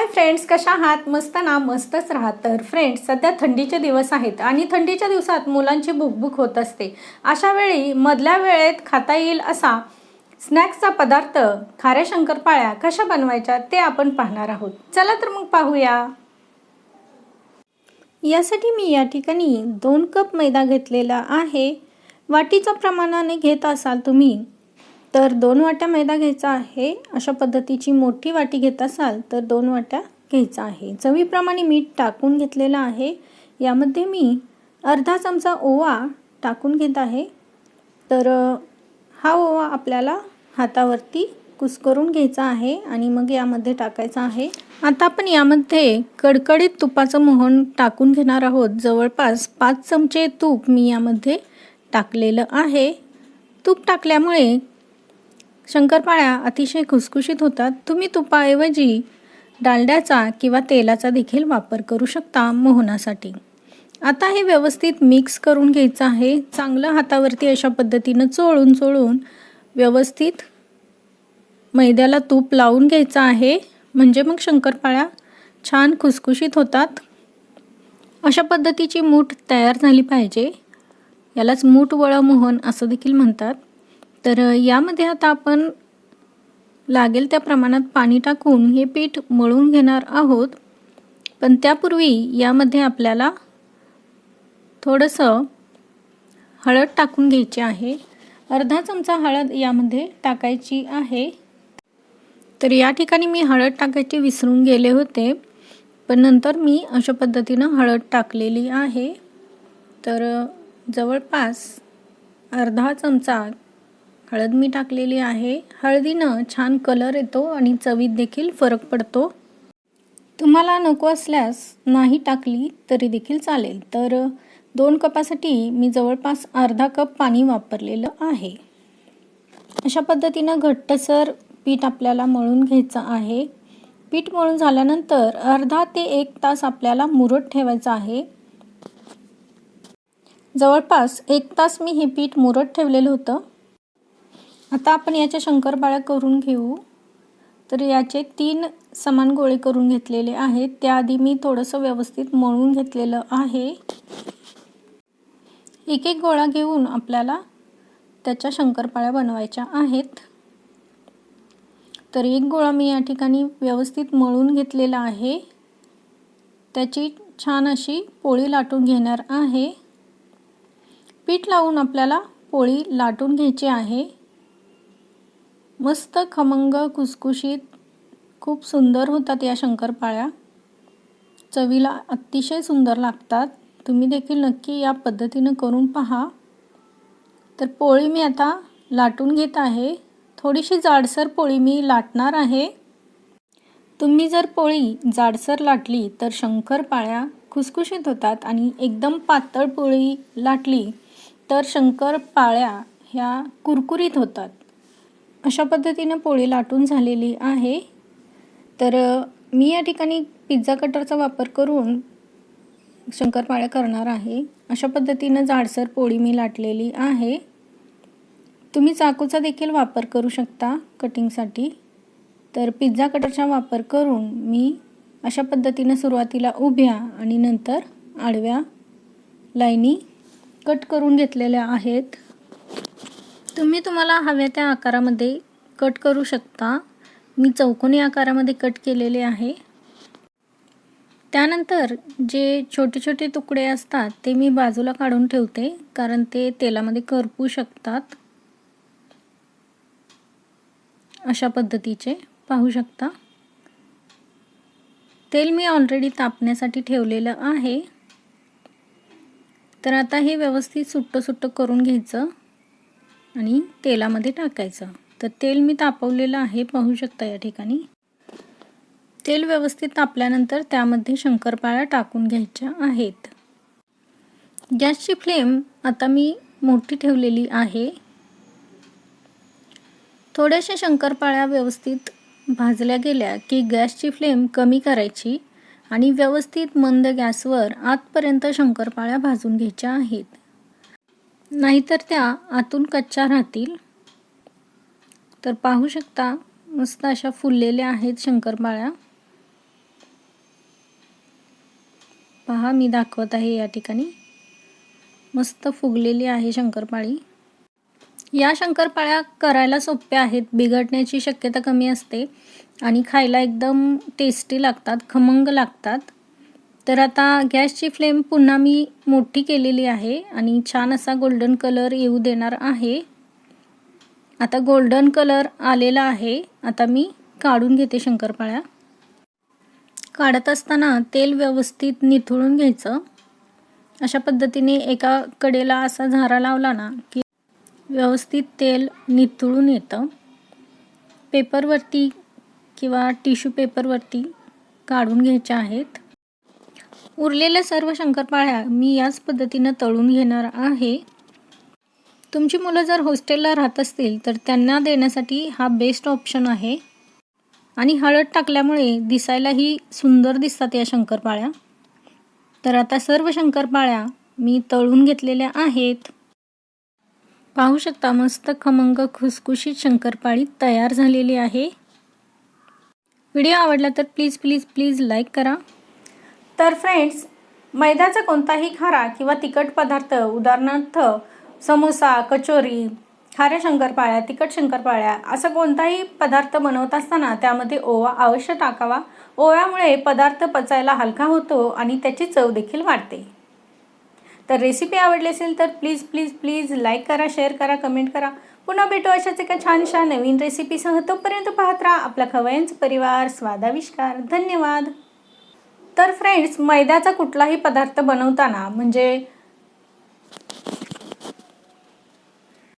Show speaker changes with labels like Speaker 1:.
Speaker 1: Hi friends कशा आहात? मस्त ना? मस्तच राहत. तर फ्रेंड्स सध्या थंडीचे दिवस आहेत आणि थंडीच्या दिवसात मुलांची भूकभूक होत असते. अशा वेळी मधल्या वेळेत खाता येईल असा स्नॅक्सचा पदार्थ खाऱ्या शंकरपाळ्या कशा बनवायच्या ते आपण पाहणार आहोत. चला तर मग पाहूया. यासाठी मी या ठिकाणी दोन कप मैदा घेतलेला आहे. वाटीच्या प्रमाणाने घेत असाल तुम्ही तर दोन वाट्या मैदा घ्यायचा आहे. अशा पद्धतीची मोठी वाटी घेत असाल तर दोन वाट्या घ्यायचा आहे. चवीप्रमाणे मीठ टाकून घेतलेलं आहे. यामध्ये मी अर्धा चमचा ओवा टाकून घेत आहे. तर हा ओवा आपल्याला हातावरती कुस्करून घ्यायचा आहे आणि मग यामध्ये टाकायचा आहे. आता आपण यामध्ये कडकडीत तुपाचं मोहन टाकून घेणार आहोत. जवळपास पाच चमचे तूप मी यामध्ये टाकलेलं आहे. तूप टाकल्यामुळे शंकरपाळ्या अतिशय खुसखुशीत होतात. तुम्ही तुपाऐवजी डालड्याचा किंवा तेलाचा देखील वापर करू शकता मोहनासाठी. आता हे व्यवस्थित मिक्स करून घ्यायचं आहे. चांगलं हातावरती अशा पद्धतीनं चोळून चोळून व्यवस्थित मैद्याला तूप लावून घ्यायचं आहे. म्हणजे मग शंकरपाळ्या छान खुसखुशीत होतात. अशा पद्धतीची मूठ तयार झाली पाहिजे. यालाच मूठ वळा मोहन असं देखील म्हणतात. तर यामध्ये आता आपण लागेल त्या प्रमाणात पाणी टाकून हे पीठ मळून घेणार आहोत. पण त्यापूर्वी यामध्ये आपल्याला थोडंसं हळद टाकून घ्यायची आहे. अर्धा चमचा हळद यामध्ये टाकायची आहे. तर या ठिकाणी मी हळद टाकायची विसरून गेले होते. पण नंतर मी अशा पद्धतीनं हळद टाकलेली आहे. तर जवळपास अर्धा चमचा हळद मी टाकलेली आहे. हळदीनं छान कलर येतो आणि चवीत देखील फरक पडतो. तुम्हाला नको असल्यास नाही टाकली तरी देखील चालेल. तर दोन कपासाठी मी जवळपास अर्धा कप पाणी वापरलेलं आहे. अशा पद्धतीनं घट्टसर पीठ आपल्याला मळून घ्यायचं आहे. पीठ मळून झाल्यानंतर अर्धा ते एक तास आपल्याला मुरत ठेवायचं आहे. जवळपास एक तास मी हे पीठ मुरत ठेवलेलं होतं. आता आपण याच्या शंकरपाळ्या करून घेऊ. तर याचे तीन समान गोळे करून घेतलेले आहेत. त्याआधी मी थोडंसं व्यवस्थित मळून घेतलेलं आहे. एक एक गोळा घेऊन आपल्याला त्याच्या शंकरपाळ्या बनवायच्या आहेत. तर एक गोळा मी या ठिकाणी व्यवस्थित मळून घेतलेला आहे. त्याची छान अशी पोळी लाटून घेणार आहे. पीठ लावून आपल्याला पोळी लाटून घ्यायची आहे. मस्त खमंग कुसकुशीत खूप सुंदर होतात या शंकरपाळ्या. चवीला अतिशय सुंदर लागतात. तुम्ही देखील नक्की या पद्धतीनं करून पहा. तर पोळी मी आता लाटून घेत आहे. थोडीशी जाडसर पोळी मी लाटणार आहे. तुम्ही जर पोळी जाडसर लाटली तर शंकरपाळ्या खुसखुशीत होतात आणि एकदम पातळ पोळी लाटली तर शंकरपाळ्या ह्या कुरकुरीत होतात. अशा पद्धतीनं पोळी लाटून झालेली आहे. तर मी या ठिकाणी पिझ्झा कटरचा वापर करून शंकरपाळ्या करणार आहे. अशा पद्धतीनं जाडसर पोळी मी लाटलेली आहे. तुम्ही चाकूचा देखील वापर करू शकता कटिंगसाठी तर पिझ्झा कटरचा वापर करून मी अशा पद्धतीनं सुरुवातीला उभ्या आणि नंतर आडव्या लाईनी कट करून घेतलेल्या आहेत. तुम्ही तुम्हाला हव्या त्या आकारामध्ये कट करू शकता. मी चौकोनी आकारामध्ये कट केलेले आहे. त्यानंतर जे छोटे छोटे तुकडे असतात ते मी बाजूला काढून ठेवते कारण ते तेलामध्ये करपू शकतात. अशा पद्धतीचे पाहू शकता. तेल मी ऑलरेडी तापण्यासाठी ठेवलेलं आहे. तर आता हे व्यवस्थित सुट्टं सुट्टं करून घ्यायचं. आणि तेलामध्ये टाकायचं. तर तेल मी तापवलेलं आहे पाहू शकता या ठिकाणी. तेल व्यवस्थित तापल्यानंतर त्यामध्ये शंकरपाळ्या टाकून घ्यायच्या आहेत. गॅसची फ्लेम आता मी मोठी ठेवलेली आहे. थोड्याशा शंकरपाळ्या व्यवस्थित भाजल्या गेल्या की गॅसची फ्लेम कमी करायची आणि व्यवस्थित मंद गॅसवर आतपर्यंत शंकरपाळ्या भाजून घ्यायच्या आहेत. नाहीतर त्या आतून कच्च्या राहतील. तर पाहू शकता मस्त अशा फुललेल्या आहेत शंकरपाळ्या. पहा मी दाखवत आहे या ठिकाणी. मस्त फुगलेली आहे शंकरपाळी. या शंकरपाळ्या करायला सोप्या आहेत बिघडण्याची शक्यता कमी असते आणि खायला एकदम टेस्टी लागतात खमंग लागतात. तर आता गॅसची फ्लेम पुन्हा मी मोठी केलेली आहे आणि छान असा गोल्डन कलर येऊ देणार आहे. आता गोल्डन कलर आलेला आहे. आता मी काढून घेते शंकरपाळ्या. काढत असताना तेल व्यवस्थित निथळून घ्यायचं. अशा पद्धतीने एका कडेला असा झारा लावला ना की व्यवस्थित तेल निथळून येतं. पेपरवरती किंवा टिश्यू पेपरवरती काढून घ्यायच्या आहेत. उरलेल्या सर्व शंकरपाळ्या मी याच पद्धतीनं तळून घेणार आहे. तुमची मुलं जर हॉस्टेलला राहत असतील तर त्यांना देण्यासाठी हा बेस्ट ऑप्शन आहे. आणि हळद टाकल्यामुळे दिसायलाही सुंदर दिसतात या शंकरपाळ्या. तर आता सर्व शंकरपाळ्या मी तळून घेतलेल्या आहेत. पाहू शकता मस्त खमंग खुसखुशीत शंकरपाळी तयार झालेली आहे. व्हिडिओ आवडला तर प्लीज प्लीज प्लीज लाईक करा. तर फ्रेंड्स मैद्याचा कोणताही खारा किंवा तिखट पदार्थ उदाहरणार्थ समोसा कचोरी खाऱ्या शंकरपाळ्या तिखट शंकरपाळ्या असा कोणताही पदार्थ बनवत असताना त्यामध्ये ओवा अवश्य टाकावा. ओव्यामुळे पदार्थ पचायला हलका होतो आणि त्याची चव देखील वाढते. तर रेसिपी आवडली असेल तर प्लीज प्लीज प्लीज लाईक करा शेअर करा कमेंट करा. पुन्हा भेटू अशाच एका छानशा नवीन रेसिपीसह तोपर्यंत पाहत राहा आपला खवयांचा परिवार. स्वादाविष्कार. धन्यवाद. तर फ्रेंड्स मैद्याचा कुठलाही पदार्थ बनवताना म्हणजे